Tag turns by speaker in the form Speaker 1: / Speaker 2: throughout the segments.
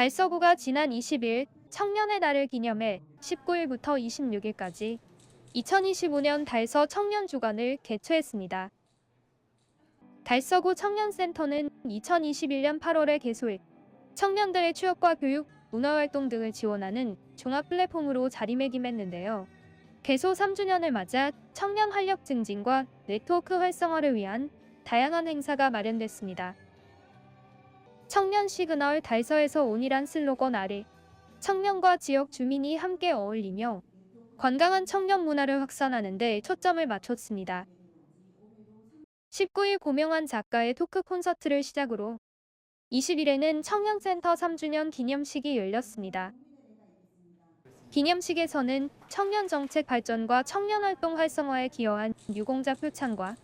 Speaker 1: 달서구가 지난 20일 청년의 날을 기념해 19일부터 26일까지 2025년 달서 청년 주간을 개최했습니다. 달서구 청년센터는 2021년 8월에 개소해 청년들의 취업과 교육, 문화활동 등을 지원하는 종합 플랫폼으로 자리매김했는데요. 개소 3주년을 맞아 청년 활력 증진과 네트워크 활성화를 위한 다양한 행사가 마련됐습니다. 청년 시그널 달서에서 온이란 슬로건 아래 청년과 지역 주민이 함께 어울리며 건강한 청년 문화를 확산하는 데 초점을 맞췄습니다. 19일 고명한 작가의 토크 콘서트를 시작으로 20일에는 청년센터 3주년 기념식이 열렸습니다. 기념식에서는 청년 정책 발전과 청년 활동 활성화에 기여한 유공자 표창과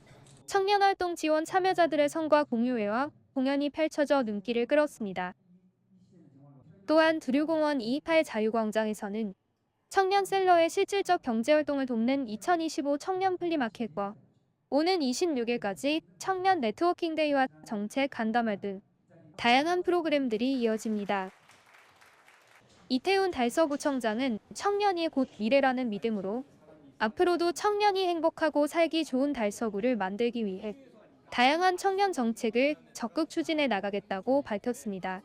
Speaker 1: 청년 활동 지원 참여자들의 성과 공유회와 공연이 펼쳐져 눈길을 끌었습니다. 또한 두류공원 228 자유광장에서는 청년 셀러의 실질적 경제활동을 돕는 2025 청년 플리마켓과 오는 26일까지 청년 네트워킹 데이와 정책 간담회 등 다양한 프로그램들이 이어집니다. 이태훈 달서구청장은 청년이 곧 미래라는 믿음으로 앞으로도 청년이 행복하고 살기 좋은 달서구를 만들기 위해 다양한 청년 정책을 적극 추진해 나가겠다고 밝혔습니다.